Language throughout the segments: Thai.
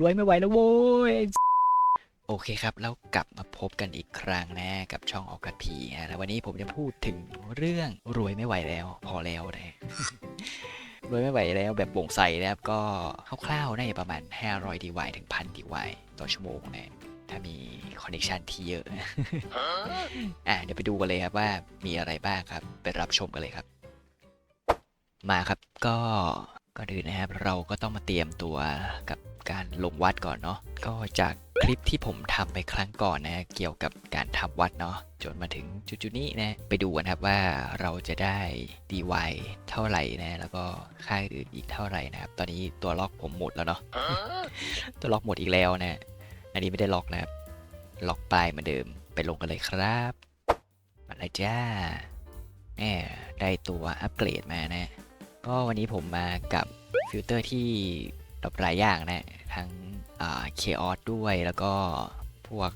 รวยไม่ไหวแล้วโว้ยโอเคครับ แล้วกลับมาพบกันอีกครั้งนะกับช่องออกกัดผีนะแล้ววันนี้ผมจะพูดถึงเรื่องรวยไม่ไหวแล้ว พอแล้วนะรวยไม่ไหวแล้วแบบโปร่งใสนะครับก็คร่าวๆน่าจะประมาณ 500ดีวถึงพันดีวต่อชั่วโมงนะถ้ามีคอนเนคชันที่เยอะอะเดี๋ยวไปดูกันเลยครับว่ามีอะไรบ้างครับ ไปรับชมกันเลยครับ มาครับก็ ก่อนอื่นนะครับเราก็ต้องมาเตรียมตัวกับการลงวัดก่อนเนาะก็จากคลิปที่ผมทำไปครั้งก่อนนะเกี่ยวกับการทำวัดเนาะจนมาถึงจุดๆนี้นะไปดูกันครับว่าเราจะได้ DY เท่าไหร่นะแล้วก็ค่าอื่นอีกเท่าไหร่นะครับตอนนี้ตัวล็อกผมหมดแล้วเนาะตัวล็อกหมดอีกแล้วนะอันนี้ไม่ได้ล็อกนะครับล็อกปลายเหมือนเดิมไปลงกันเลยครับมาเลยจ้าแหมได้ตัวอัปเกรดมานะก็วันนี้ผมมากับ ฟิลเตอร์ที่รอปหลายอย่างนะ ทั้งเคออสด้วยแล้วก็พวก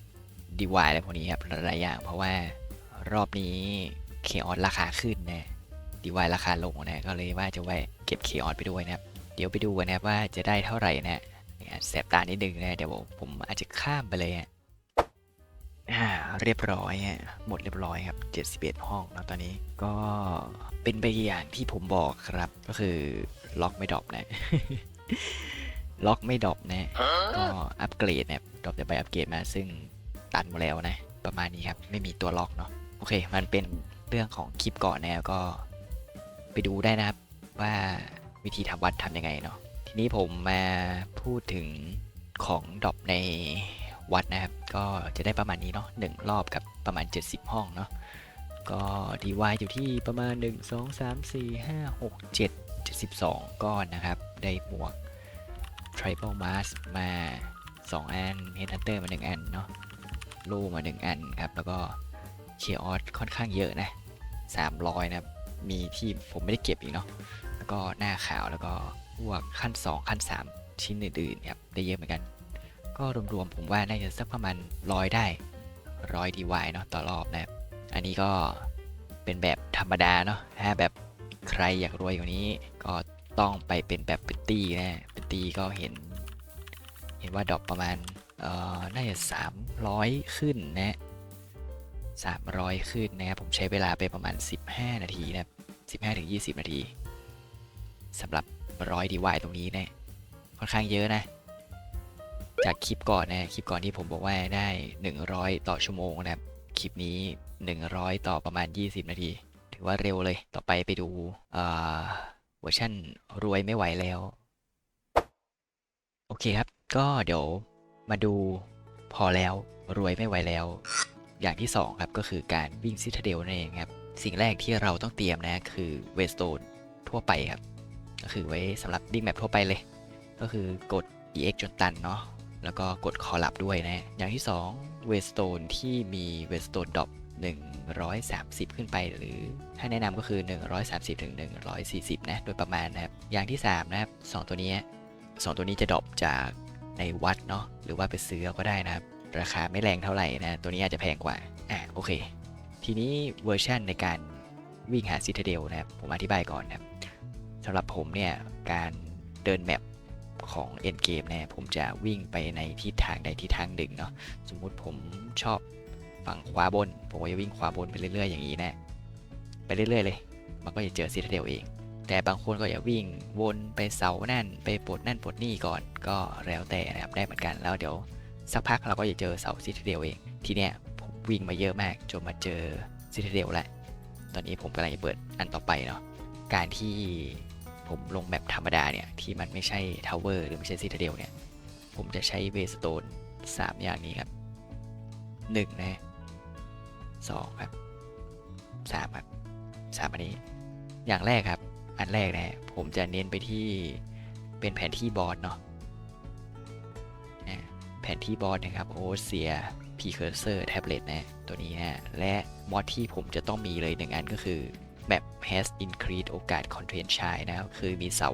DY อะไรพวกนี้ครับหลายอย่าง เพราะว่ารอบนี้เคออสราคาขึ้นนะ DY ราคาลงนะ ก็เลยว่าจะไว้เก็บเคออสไปด้วยนะครับ เดี๋ยวไปดูกันนะครับว่าจะได้เท่าไหร่นะเนี่ยแสบตานิดนึงนะ เดี๋ยวผมอาจจะข้ามไปเลยอะ อ่าเรียบร้อยอะหมดเรียบร้อยครับ 71 ห้องแล้วตอนนี้ก็เป็นไปอย่างที่ผมบอกครับ ก็คือล็อกไม่ดรอปนะ ล็อกไม่ดรอปนะ ก็อัปเกรดเนี่ยดรอปจะไปอัปเกรดมาซึ่งตันหมดแล้วนะ ประมาณนี้ครับ ไม่มีตัวล็อกเนาะโอเค มันเป็นเรื่องของคลิปก่อนนะก็ไปดูได้นะครับว่าวิธีทำวัดทำยังไงเนาะทีนี้ผมมาพูดถึงของดรอปใน วัดนะครับ ก็จะได้ประมาณนี้เนาะหนึ่งรอบกับประมาณ 70 ห้องเนาะก็ดีวายอยู่ที่ประมาณ 1 2 3 4 5 6 7 72 ก้อนนะครับ ได้หมวก Tribal Mask มา 2 อัน Headhunter มา 1 อันเนาะลูมา 1 อันครับ แล้วก็ Chaos ค่อนข้างเยอะนะ 300 นะครับ มีที่ผมไม่ได้เก็บอีกเนาะแล้วก็หน้าขาวแล้วก็พวกขั้น 2 ขั้น 3 ชิ้นอื่นๆครับ ได้เยอะเหมือนกัน ก็รวมๆผมว่าน่าจะสักประมาณร้อยได้ร้อยดีวเนาะต่อรอบนะครับ อันนี้ก็เป็นแบบธรรมดาเนาะถ้าแบบใครอยากรวยกว่านี้ ก็ต้องไปเป็นแบบเป็นตี้นะเป็นตี้ก็เห็น เห็นว่าดอปประมาณเอ่อน่าจะ300 ขึ้นนะ300 ขึ้นนะครับผมใช้เวลาไปประมาณ 15 นาทีนะครับ15-20 นาทีสำหรับร้อยดีวตรงนี้นะค่อนข้างเยอะนะ จากคลิปก่อนนะคลิปก่อนที่ผมบอกว่าได้ 100 ต่อชั่วโมงนะครับ คลิปนี้ 100 ต่อประมาณ 20 นาที ถือว่าเร็วเลย ต่อไปไปดูเอ่อเวอร์ชันรวยไม่ไหวแล้ว โอเคครับ ก็เดี๋ยวมาดูพอแล้วรวยไม่ไหวแล้ว อย่างที่ 2 ครับก็คือการวิ่งซิทเดลนั่นเองครับ สิ่งแรกที่เราต้องเตรียมนะคือเวสโตนทั่วไปครับ ก็คือไว้สำหรับวิ่งแมปทั่วไปเลย ก็คือกด EX จนตันเนาะ แล้วก็กดคอลับด้วยนะ อย่างที่2เวสโตนที่มีเวสโตนดรอป130 ขึ้นไปหรือถ้าแนะนำก็คือ 130ถึง140 นะ โดยประมาณนะครับ อย่างที่ 3 นะครับ 2 ตัวนี้ 2 ตัวนี้จะดรอปจากในวัดเนาะหรือว่าไปซื้อก็ได้นะครับ ราคาไม่แรงเท่าไหร่นะ ตัวนี้อาจจะแพงกว่า อะโอเค ทีนี้เวอร์ชันในการวิ่งหาซิตาเดลนะครับ ผมอธิบายก่อนนะครับสำหรับผมเนี่ย การเดินแมป ของ End Game เนี่ยผมจะวิ่งไปในทิศทางใดทิศทางหนึ่งเนาะสมมุติผมชอบฝั่งขวาบน ผมก็จะวิ่งขวาบนไปเรื่อย ๆ อย่างนี้นะไปเรื่อย ๆ เลย มันก็จะเจอซิตาเดลเอง แต่บางคนก็จะวิ่งวนไปเสานั่น ไปปลดนั่นปลดนี่ก่อนก็แล้วแต่นะครับได้เหมือนกันแล้วเดี๋ยวสักพักเราก็จะเจอเสาซิตาเดลเอง ทีเนี้ยผมวิ่งมาเยอะมากจนมาเจอซิตาเดลแหล้วตอนนี้ผมกำลังจะเปิดอันต่อไปเนาะการที่ ผมลงแบบธรรมดาเนี่ย ที่มันไม่ใช่ทาวเวอร์หรือไม่ใช่ซิตาเดลเนี่ย ผมจะใช้เวสโตน3 อย่างนี้ครับ 1 นะ2ครับ 3 ครับ 3 อันนี้ อย่างแรกครับ อันแรกนะผมจะเน้นไปที่เป็นแผนที่บอร์ดเนาะนะแผนที่บอร์ดนะครับโอเซียพีเคอร์เซอร์แท็บเล็ตนะตัวนี้นะและมอดที่ผมจะต้องมีเลยหนึ่งอันก็คือ แบบ has increased โอกาส content shy นะครับ คือมีเสา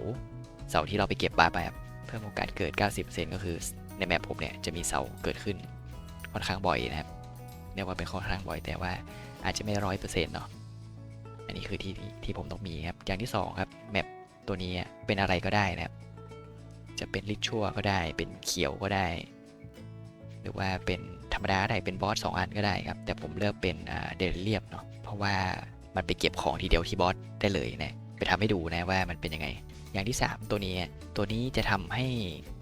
เสาที่เราไปเก็บปลาไปเพิ่มโอกาสเกิด 90%ก็คือในแมปผมเนี่ยจะมีเสาเกิดขึ้นค่อนข้างบ่อยนะครับเรียกว่าเป็นค่อนข้างบ่อยแต่ว่าอาจจะไม่ร้อยเปอร์เซ็นต์เนาะ อันนี้คือที่ที่ผมต้องมีครับ อย่างที่2ครับแมปตัวนี้เป็นอะไรก็ได้นะครับ จะเป็นลิชัวก็ได้ เป็นเขียวก็ได้ หรือว่าเป็นธรรมดาได้ เป็นบอสสองอันก็ได้ครับ แต่ผมเลือกเป็นเดลเรียบเนาะ เพราะว่า มันไปเก็บของทีเดียวที่บอสได้เลยนะไปทำให้ดูนะว่ามันเป็นยังไง อย่างที่ 3 ตัวนี้ตัวนี้จะทำให้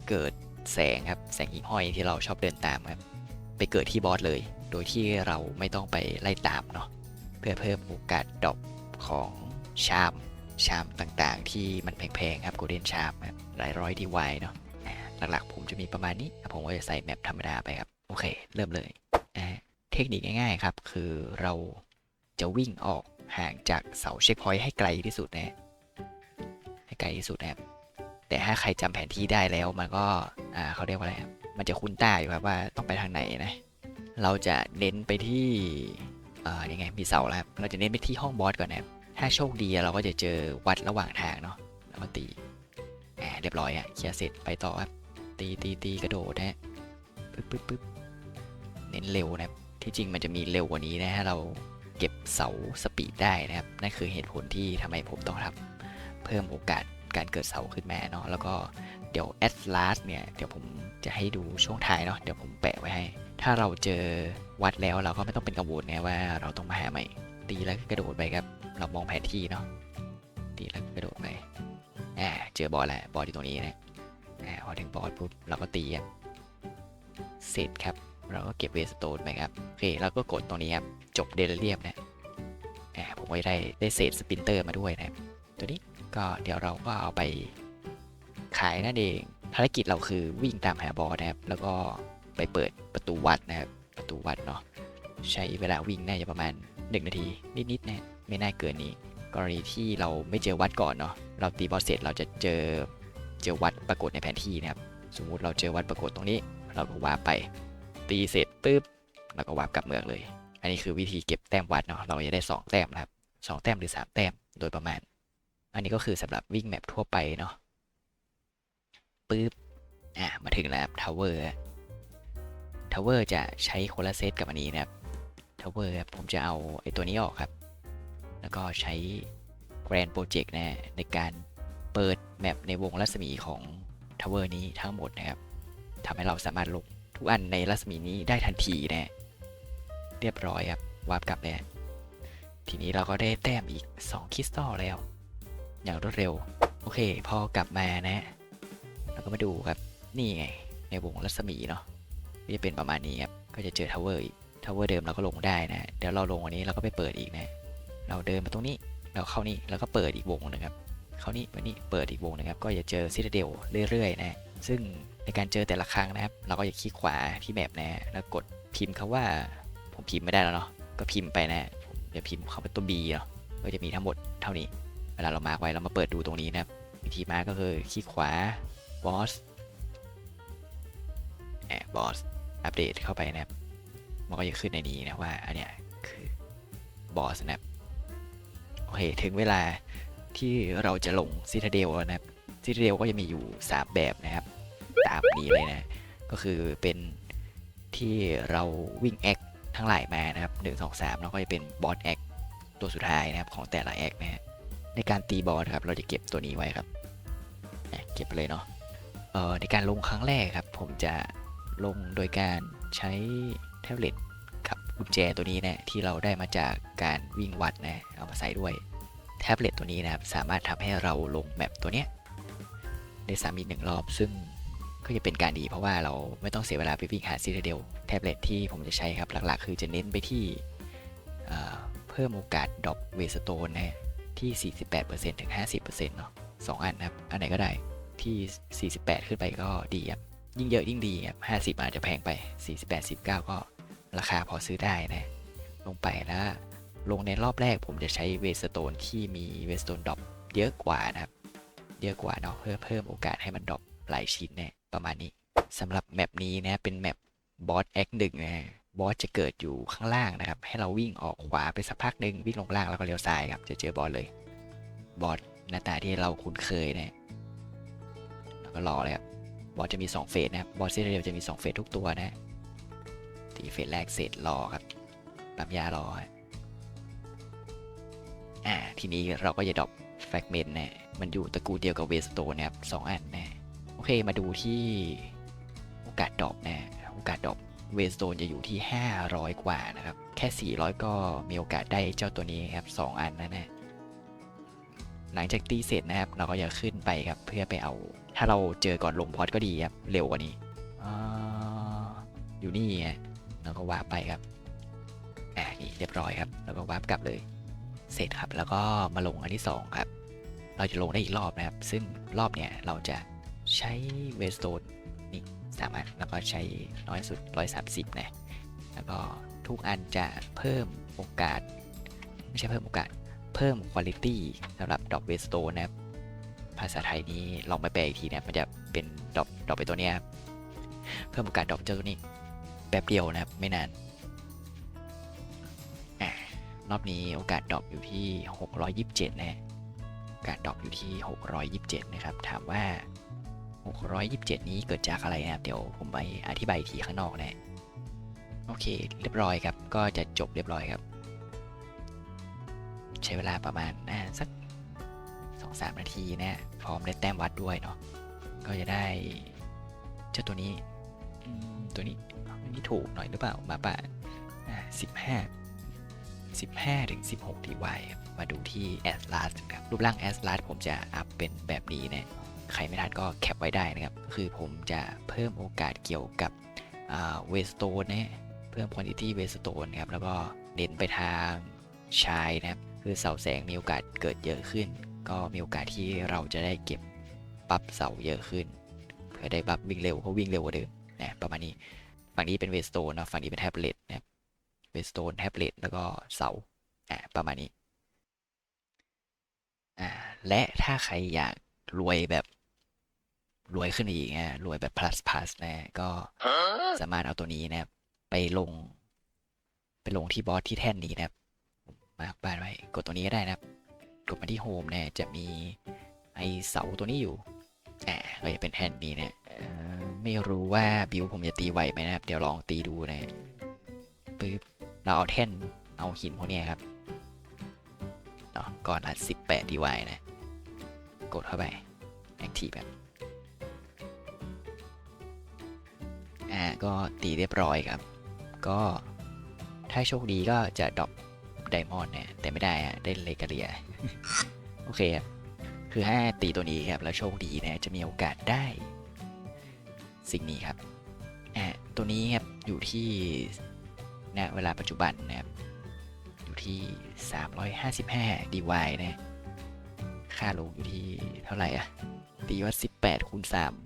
เกิดแสงครับแสงหิ่งห้อยที่เราชอบเดินตามครับไปเกิดที่บอสเลย โดยที่เราไม่ต้องไปไล่ตามเนาะเพื่อเพิ่มโอกาสดอปของชามชามต่างๆ ที่มันแพงๆครับโกลเด้นชามครับหลายร้อยดีไวเนาะหลักๆผมจะมีประมาณนี้ ผมก็จะใส่แมปธรรมดาไปครับ โอเค เริ่มเลย เทคนิคง่ายๆครับ คือเราจะวิ่งออก ห่างจากเสาเช็คพอยต์ให้ไกลที่สุดนะให้ไกลที่สุดนะครับแต่ถ้าใครจำแผนที่ได้แล้วมันก็อ่าเขาเรียกว่าอะไรครับมันจะคุ้นตาอยู่ครับว่าต้องไปทางไหนนะเราจะเน้นไปที่เอ่อยังไงมีเสาแล้วครับเราจะเน้นไปที่ห้องบอสก่อนนะครับถ้าโชคดีเราก็จะเจอวัดระหว่างทางเนาะแล้วก็ตีแหมเรียบร้อยอะเคลียร์เสร็จไปต่อครับตีตีตีกระโดดนะฮะปึ๊บปึ๊บปึ๊บเน้นเร็วนะครับที่จริงมันจะมีเร็วกว่านี้นะถ้าเรา เก็บเสาสปีดได้นะครับนั่นคือเหตุผลที่ทำไมผมต้องทำเพิ่มโอกาสการเกิดเสาขึ้นมาเนาะแล้วก็เดี๋ยว at last เนี่ยเดี๋ยวผมจะให้ดูช่วงท้ายเนาะเดี๋ยวผมแปะไว้ให้ ถ้าเราเจอวัดแล้วเราก็ไม่ต้องเป็นกังวลนะว่าเราต้องมาหาใหม่ตีแล้วกระโดดไปครับ เรามองแผนที่เนาะตีแล้วก็กระโดดไปอ่าเจอบอสแล้วบอสอยู่ตรงนี้นะอ่าพอถึงบอสปุ๊บเราก็ตีครับเสร็จครับ เราก็เก็บเวสโตนไปครับ โอเค แล้วก็กดตรงนี้ครับ จบเดลเรียบนะอ่าผมก็ได้ได้เศษสปินเตอร์มาด้วยนะครับตัวนี้ก็เดี๋ยวเราก็เอาไปขายนั่นเองภารกิจเราคือวิ่งตามหาบอสนะครับ แล้วก็ไปเปิดประตูวัดนะครับ ประตูวัดเนาะใช้เวลาวิ่งน่าจะประมาณ 1 นาที นิดๆนะไม่น่าเกินนี้ กรณีที่เราไม่เจอวัดก่อนเนาะเราตีบอสเสร็จเราจะเจอเจอวัดปรากฏในแผนที่นะครับ สมมุติเราเจอวัดปรากฏตรงนี้ เราก็วาไป ตีเสร็จปุ๊บเราก็วาร์ปกลับเมืองเลย อันนี้คือวิธีเก็บแต้มวัดเนาะ เราจะได้ 2 แต้มนะครับ 2 แต้มหรือ 3 แต้มโดยประมาณ อันนี้ก็คือสำหรับวิ่งแมปทั่วไปเนาะปุ๊บ อะ มาถึงแล้วทาวเวอร์ ทาวเวอร์จะใช้คนละเซตกับอันนี้นะครับ ทาวเวอร์ผมจะเอาไอ้ตัวนี้ออกครับ แล้วก็ใช้ Grand Project นะในการเปิดแมปในวงรัศมีของทาวเวอร์นี้ทั้งหมดนะครับทำให้เราสามารถลง ทุกอันในรัศมีนี้ได้ทันทีนะเรียบร้อยครับวาร์ปกลับเลยทีนี้เราก็ได้แต้มอีก 2คริสตัลแล้ว อย่างรวดเร็ว โอเค พอกลับมานะ เราก็มาดูครับ นี่ไง ในวงรัศมีเนาะก็จะเป็นประมาณนี้ครับ ก็จะเจอทาวเวอร์อีกทาวเวอร์เดิมเราก็ลงได้นะ เดี๋ยวเราลงวันนี้เราก็ไปเปิดอีกนะ เราเดินมาตรงนี้ เราเข้านี่ แล้วก็เปิดอีกวงหนะครับ เข้านี่วันนี้เปิดอีกวงนะครับ ก็จะเจอซิตาเดลเรื่อยๆนะ ซึ่งในการเจอแต่ละครั้งนะครับ เราก็จะคลิกขวาที่แมปนะ แล้วกดพิมพ์คาว่า ผมพิมพ์ไม่ได้แล้วเนาะ ก็พิมพ์ไปนะผมจะพิมพ์คำว่าตัว B เนาะ ก็จะมีทั้งหมดเท่านี้ เวลาเรามาร์กไว้เรามาเปิดดูตรงนี้นะครับ วิธีมาร์กก็คือคลิกขวาบอสแอบบอสอัปเดตเข้าไปนะครับ มันก็จะขึ้นในนี้นะว่าอันเนี้ยคือบอสนะครับ โอเค ถึงเวลาที่เราจะลงซิตาเดลแล้วนะครับ ซิตาเดลก็จะมีอยู่ 3 แบบนะครับ ตามนี้เลยนะ ก็คือเป็นที่เราวิ่งแอคทั้งหลายมานะครับ1 2 3แล้วก็จะเป็นบอสแอคตัวสุดท้ายนะครับของแต่ละแอคนะฮะในการตีบอสครับเราจะเก็บตัวนี้ไว้ครับเก็บไปเลยเนาะเอ่อในการลงครั้งแรกครับ ผมจะลงโดยการใช้แท็บเล็ตกับกุญแจตัวนี้นะที่เราได้มาจากการวิ่งวัดนะเอามาใส่ด้วยแท็บเล็ตตัวนี้นะครับสามารถทำให้เราลงแมปตัวเนี้ย ได้ซ้ำอีกหนึ่งรอบ ซึ่งก็จะเป็นการดีเพราะว่าเราไม่ต้องเสียเวลาไปวิ่งหาซีเดลแท็บเล็ตที่ผมจะใช้ครับ หลักๆ คือจะเน้นไปที่เพิ่มโอกาสดรอปเวสโตนนะที่ 48%ถึง 50%เนาะสองอันนะครับ อันไหนก็ได้ที่ 48 ขึ้นไปก็ดีครับ ยิ่งเยอะยิ่งดีครับ 50 อาจจะแพงไป 48 19ก็ราคาพอซื้อได้นะ ลงไปแล้ว ลงในรอบแรกผมจะใช้เวสโตนที่มีเวสโตนดรอปเยอะกว่านะครับ เยอะกว่าเนาะเพื่อเพิ่มโอกาสให้มันดรอปหลายชิ้นเนี่ยประมาณนี้สำหรับแมปนี้นะเป็นแมปบอสแอคหนึ่งนะบอสจะเกิดอยู่ข้างล่างนะครับ ให้เราวิ่งออกขวาไปสักพักหนึ่งวิ่งลงล่างแล้วก็เลี้ยวซ้ายครับ จะเจอบอสเลย บอสหน้าตาที่เราคุ้นเคยนะแล้วก็รอเลยครับ บอสจะมี 2 เฟสนะครับ บอสเซเรียลจะมี 2 เฟสทุกตัวนะตีเฟสแรกเสร็จรอครับปั๊มยารออ่าทีนี้เราก็จะดรอป กเมนต์นะมันอยู่ตระกูลเดียวกับเวสโตนะครับสองอันนะโอเคมาดูที่โอกาสดรอปนะโอกาสดรอปเวสโตนจะอยู่ที่ 500 กว่านะครับ แค่ 400 ก็มีโอกาสได้เจ้าตัวนี้ครับ 2 อันนะนะหลังจากตีเสร็จนะครับ เราก็จะขึ้นไปครับ เพื่อไปเอา ถ้าเราเจอก่อนลงพอดก็ดีครับ เร็วกว่านี้ออยู่นี่ฮะเราก็วาร์ปไปครับอ่านี่เรียบร้อยครับ แล้วก็วาร์ปกลับเลย เสร็จครับ แล้วก็มาลงอันที่ 2 ครับ เราจะลงได้อีกรอบนะครับ ซึ่งรอบเนี้ยเราจะใช้เวสโตนนี่สามอันแล้วก็ใช้น้อยสุด 130 นะ แล้วก็ทุกอันจะเพิ่มโอกาส ไม่ใช่เพิ่มโอกาส เพิ่มคุณภาพสำหรับดอกเวสโตนนะครับ ภาษาไทยนี้ลองไปแปลอีกทีนะมันจะเป็นดอกดอกไปตัวเนี้ยครับเพิ่มโอกาสดอกเจ้าตัวนี้แป๊บเดียวนะครับไม่นานอ่ารอบนี้โอกาสดรอปอยู่ที่ 627 นะฮะ การดรอปอยู่ที่ 627 นะครับ ถามว่า 627 นี้เกิดจากอะไรนะครับ เดี๋ยวผมไปอธิบายทีข้างนอกนะ โอเค เรียบร้อยครับ ก็จะจบเรียบร้อยครับ ใช้เวลาประมาณน่าสัก 2-3 นาทีนะพร้อมได้แต้มวัดด้วยเนาะ ก็จะได้เจ้าตัวนี้ ตัวนี้อันนี้ถูกหน่อยหรือเปล่า มาป่าอ่า 15 15 ถึง 16 DY มาดูที่ a s l a s ครับ รูปร่าง a s l a s ผมจะอัพเป็นแบบนี้นะ ใครไม่ทันก็แคปไว้ได้นะครับ คือผมจะเพิ่มโอกาสเกี่ยวกับเวสโตนนะเพิ่ม quantity เวสโตนครับ แล้วก็เน้นไปทางชายนะครับ คือเสาแสงมีโอกาสเกิดเยอะขึ้น ก็มีโอกาสที่เราจะได้เก็บบัฟเสาเยอะขึ้น เพื่อได้บัฟวิ่งเร็วเขาวิ่งเร็วกว่าเดิมนะประมาณนี้ ฝั่งนี้เป็นเวสโตนนะฝั่งนี้เป็นแท็บเล็ตนะครับ เวสโตนแท็บเล็ตแล้วก็เสาอ่าประมาณนี้อ่าและถ้าใครอยากรวยแบบรวยขึ้นอีกนะรวยแบบ plus plus นะ ก็สามารถเอาตัวนี้นะครับ ไปลง ไปลงที่บอสที่แท่นนี้นะครับ มาร์กบ้านไว้ กดตัวนี้ก็ได้นะครับ กดมาที่โฮมเนี่ยจะมีไอเสาตัวนี้อยู่อ่าก็จะเป็นแท่นนี้นะไม่รู้ว่าบิวผมจะตีไหวไหมนะครับ เดี๋ยวลองตีดูนะปึ๊บ เราเอาแท่นเอาหินพวกนี้ครับเนาะก่อนละ18 DY นะ กดเข้าไป Active แบบอ่าก็ตีเรียบร้อยครับ ก็ถ้าโชคดีก็จะดรอปไดมอนด์เนี่ยแต่ไม่ได้อะได้เลกาเลีย โอเคครับ คือถ้าตีตัวนี้ครับ แล้วโชคดีนะจะมีโอกาสได้ สิ่งนี้ครับอ่าตัวนี้ครับ อยู่ที่ ณเวลาปัจจุบันนะครับ อยู่ที่ 355 DY นะ ค่าลงอยู่ที่เท่าไหร่อะ ตีว่า 18 คูณ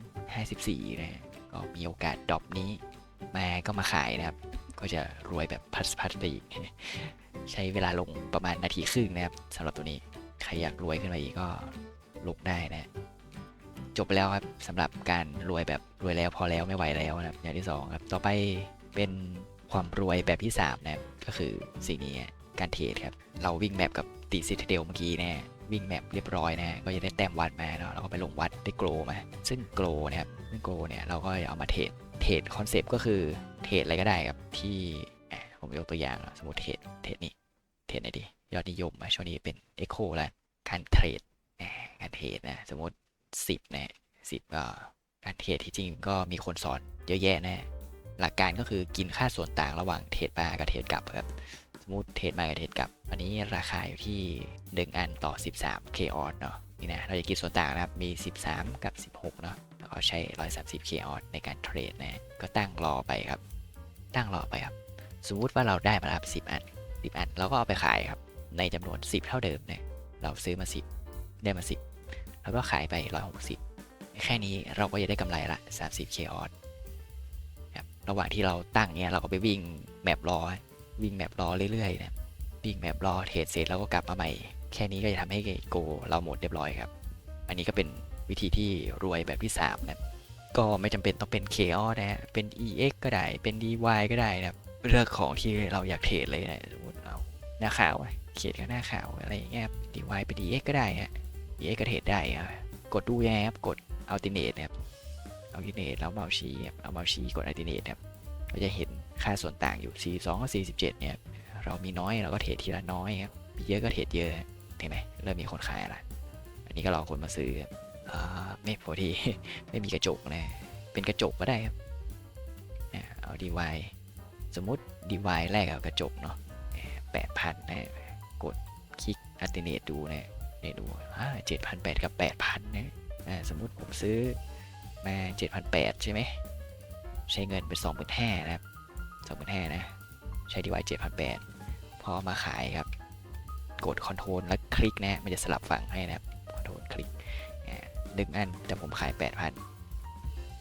3 54 นะ ก็มีโอกาสดรอปนี้มาก็มาขายนะครับ ก็จะรวยแบบพัดพัดไปอีก ใช้เวลาลงประมาณนาทีครึ่งนะครับสำหรับตัวนี้ ใครอยากรวยขึ้นมาอีกก็ลงได้นะจบไปแล้วครับสำหรับการรวยแบบรวยแล้วพอแล้วไม่ไหวแล้วนะครับอย่างที่สองครับต่อไปเป็น ความรวยแบบที่ 3 นะครับ ก็คือสิ่งนี้การเทรดครับ เราวิ่งแมปกับตีซิตเดลเมื่อกี้แน่วิ่งแมปเรียบร้อยนะก็จะได้แต้มวัดมาเนาะเราก็ไปลงวัดได้โกลมา ซึ่งโกลนะครับซึ่งโกลเนี่ยเราก็เอามาเทรดเทรดคอนเซปต์ก็คือเทรดอะไรก็ได้ครับที่ผมยกตัวอย่างสมมติเทรดเทรดนี้เทรดไหนดียอดนิยมอะช่วงนี้เป็น Echo แล้วการเทรดการเทรดนะสมมติ 10นะ10ก็การเทรดที่จริงก็มีคนสอนเยอะแยะแน่ หลักการก็คือกินค่าส่วนต่างระหว่างเทรดมากับเทรดกลับครับ สมมติเทรดมากับเทรดกลับ อันนี้ราคาอยู่ที่ 1 อันต่อ 13 k o n เนาะนี่นะเราจะกินส่วนต่างนะครับมี 13 กับ 16 เนาะแล้วก็ใช้ 130 k o n ในการเทรดนะก็ตั้งรอไปครับ ตั้งรอไปครับ สมมุติว่าเราได้มาแล้ว10 อัน 10 อันเราก็เอาไปขายครับ ในจำนวน 10 เท่าเดิมเนี่ยเราซื้อมา 10 ได้มา 10 แล้วก็ขายไป 160 แค่นี้เราก็จะได้กำไรละ 30 k o n ค ระหว่างที่เราตั้งเนี่ยเราก็ไปวิ่งแมปรอวิ่งแมปรอเรื่อยๆนะวิ่งแมปรอเทรดเสร็จแล้วก็กลับมาใหม่ แค่นี้ก็จะทำให้โกเราหมดเรียบร้อยครับ อันนี้ก็เป็นวิธีที่รวยแบบที่3นะก็ไม่จำเป็นต้องเป็น k o นะฮะเป็น EX ก็ได้ เป็น DY ก็ได้นะเลือกของที่เราอยากเทรดเลยนะสมมติเอาหน้าขาวเขียนกับหน้าขาวอะไรอย่างเงี้ย DY เป็น DX ก็ได้ฮะ DX ก็เทรดได้ครับกดดูยังไงครับกด alternate นะครับ alternate แล้วเมาส์ชี้ครับเอาเมาส์ชี้กด alternate ครับก็จะเห็นค่าส่วนต่างอยู่ 42กับ47 เนี่ย เรามีน้อยเราก็เทรดทีละน้อยครับ มีเยอะก็เทรดเยอะเห็นไหมเริ่มมีคนขายละอันนี้ก็รอคนมาซื้อครับอ่าไม่พอดีไม่มีกระจกนะ เป็นกระจกก็ได้ครับอ่าเอาดีวสมมติดีวแรกเอากระจกเนาะแปดพันนะ กดคลิกอัลเทอร์เนทดูนะเนี่ยดูอ่าเจ็ดพันแปดกับแปดพันนะอ่าสมมติผมซื้อ มาเจ็ดพันแปดใช่ไหม ใช้เงินเป็นสองหมื่นห้านะครับสองหมื่นห้านะ ใช้ดีไวเจ็ดพันแปดพอมาขายครับ กดคอนโทรลแล้วคลิกนะ มันจะสลับฝั่งให้นะครับคอนโทรลคลิกหนึ่งอัน แต่ผมขายแปดพัน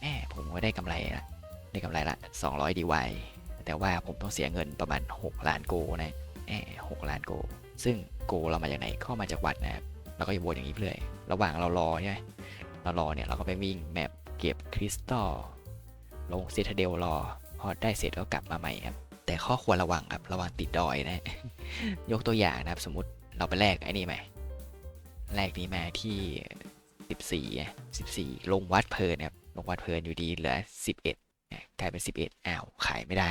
แหมผมก็ได้กำไรละได้กำไรละสองร้อยดีไวแต่ว่าผมต้องเสียเงินประมาณ 6 ล้านโกนะแหมหกล้านโก ซึ่งโกเรามาจากไหนก็มาจากวัดนะครับเราก็จะวนอย่างนี้เรื่อย ระหว่างเรารอใช่ไหมเรารอเนี่ยเราก็ไปวิ่งแมป เก็บคริสตัลลงซีทาเดลรอ พอได้เสร็จก็กลับมาใหม่ครับ แต่ข้อควรระวังครับ ระวังติดดอยนะ ยกตัวอย่างนะครับ สมมติเราไปแลกไอ้นี่ไหมแลกนี้มาที่ 14อะ14 ลงวัดเพลินครับ ลงวัดเพลินอยู่ดีเหลือ 11เนี่ยกลายเป็น 11 อ้าว ขายไม่ได้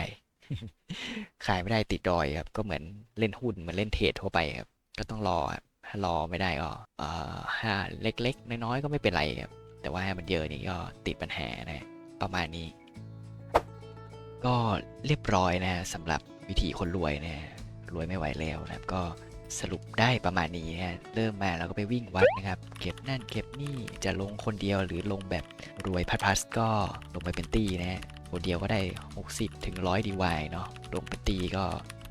ขายไม่ได้ติดดอยครับ ก็เหมือนเล่นหุ้นเหมือนเล่นเทรดทั่วไปครับ ก็ต้องรอครับถ้ารอไม่ได้ก็เอ่อถ้าเล็กๆ น้อยๆ ก็ไม่เป็นไรครับ แต่ว่ามันเยอะนี่ก็ติดปัญหานะประมาณนี้ ก็เรียบร้อยนะสำหรับวิธีคนรวยนะรวยไม่ไหวแล้วนะครับ ก็สรุปได้ประมาณนี้นะเริ่มมาเราก็ไปวิ่งวัดนะครับ เก็บนั่นเก็บนี่จะลงคนเดียวหรือลงแบบรวยพัดพัสก็ลงไปเป็นตีนะฮะคนเดียวก็ได้ 60ถึง100ดีวายเนาะลงเป็นตีก็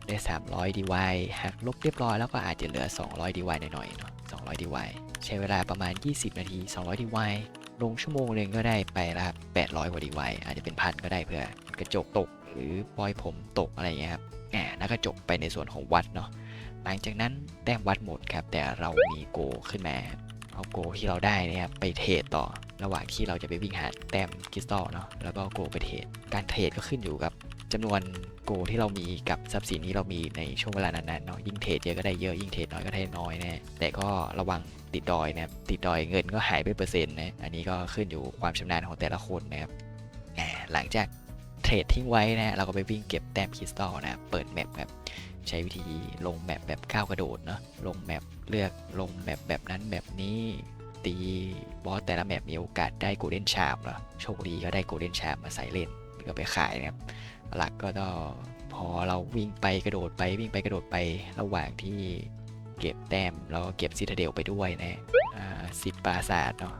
ได้ 300ดีวายหักลบเรียบร้อยแล้วก็อาจจะเหลือ 200ดีวายหน่อยๆเนาะ200ดีวายใช้เวลาประมาณ 20 นาที 200ดีวาย ลงชั่วโมงหนึ่งก็ได้ไปละ800กว่าดีวอาจจะเป็นพันก็ได้เพื่อกระจกตกหรือปลอยผมตกอะไรอย่างเงี้ยครับแหมแล้วก็จบไปในส่วนของวัดเนาะหลังจากนั้นแต้มวัดหมดครับ แต่เรามีโกขึ้นมาเอาโกที่เราได้นะครับไปเทรดต่อ ระหว่างที่เราจะไปวิ่งหาแต้มคริสตัลเนาะแล้วก็โกไปเทรดการเทรดก็ขึ้นอยู่กับ จำนวนโกที่เรามีกับทรัพย์สินที่เรามีในช่วงเวลานั้นๆเนาะยิ่งเทรดเยอะก็ได้เยอะยิ่งเทรดน้อยก็ได้น้อยนะแต่ก็ระวังติดดอยนะครับติดดอยเงินก็หายไปเปอร์เซ็นต์นะอันนี้ก็ขึ้นอยู่ความชำนาญของแต่ละคนนะครับหลังจากเทรดทิ้งไว้นะเราก็ไปวิ่งเก็บแต้มคริสตัลนะเปิดแมปครับใช้วิธีลงแมปแบบก้าวกระโดดเนาะลงแมปเลือกลงแมปแบบนั้นแบบนี้ตีบอสแต่ละแมปมีโอกาสได้โกลเด้นชาร์ปเนาะโชคดีก็ได้โกลเด้นชาร์ปมาใส่เล่นก็ไปขายนะครับ หลักก็ต้องพอเราวิ่งไปกระโดดไปวิ่งไปกระโดดไประหว่างที่เก็บแต้มแล้วก็เก็บซิตาเดลไปด้วยนะอ่าสิบปราศาสตร์เนาะ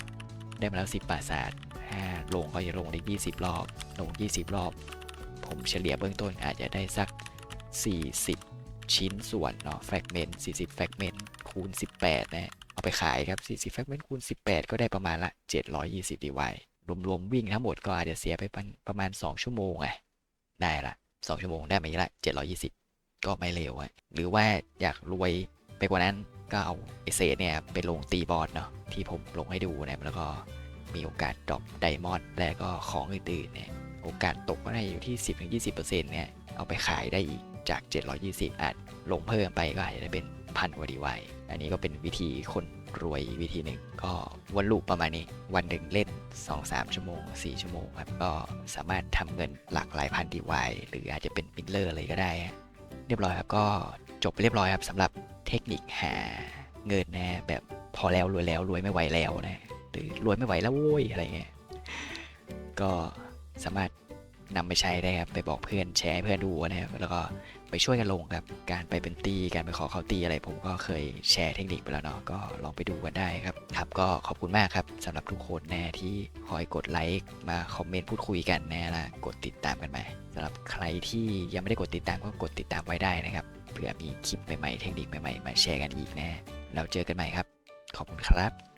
ได้มาแล้วสิบปราศาสตร์ห้าลงก็จะลงได้ยี่สิบรอบลงยี่สิบรอบ ผมเฉลี่ยเบื้องต้นอาจจะได้สัก 40 ชิ้นส่วนเนาะแฟกเมนต์40 แฟกเมนต์คูณ 18 นะเอาไปขายครับ 40 แฟกเมนต์คูณ 18 ก็ได้ประมาณละ 720 ดีไวรวมๆวิ่งทั้งหมดก็อาจจะเสียไปประมาณ 2 ชั่วโมงไง ได้ละ2ชั่วโมงได้มาอีกละ720ก็ไม่เร็วอะหรือว่าอยากรวยไปกว่านั้นก็เอาเอเซเนี่ยไปลงตีบอลเนาะที่ผมลงให้ดูนะแล้วก็มีโอกาสดรอปไดมอนด์และก็ของอื่นๆเนี่ยโอกาสตกก็ได้อยู่ที่ 10-20%เนี่ยเอาไปขายได้อีกจาก 720 อาจลงเพิ่มไปก็อาจจะได้เป็นพันกว่าดีไวอันนี้ก็เป็นวิธีคน รวยวิธีหนึ่งก็วนลูปประมาณนี้ วันหนึ่งเล่น 2-3 ชั่วโมง 4 ชั่วโมงครับก็สามารถทำเงินหลักหลายพันดีไวหรืออาจจะเป็นมิลเลอร์เลยก็ได้ เรียบร้อยครับก็จบเรียบร้อยครับสำหรับเทคนิคหาเงินนะแบบพอแล้วรวยแล้วรวยไม่ไหวแล้วนะหรือรวยไม่ไหวแล้วโว้ยอะไรเงี้ยก็สามารถนำไปใช้ได้ครับไปบอกเพื่อนแชร์เพื่อนดูนะครับแล้วก็ ไปช่วยกันลงครับ การไปเป็นตีการไปขอเขาตีอะไร ผมก็เคยแชร์เทคนิคไปแล้วเนาะก็ลองไปดูกันได้ครับครับก็ขอบคุณมากครับสำหรับทุกคนแนะที่คอยกดไลค์มาคอมเมนต์พูดคุยกันแนะละกดติดตามกันมาสำหรับใครที่ยังไม่ได้กดติดตามก็กดติดตามไว้ได้นะครับเผื่อมีคลิปใหม่ๆเทคนิคใหม่ๆมาแชร์กันอีกแนะแล้วเจอกันใหม่ครับ ขอบคุณครับ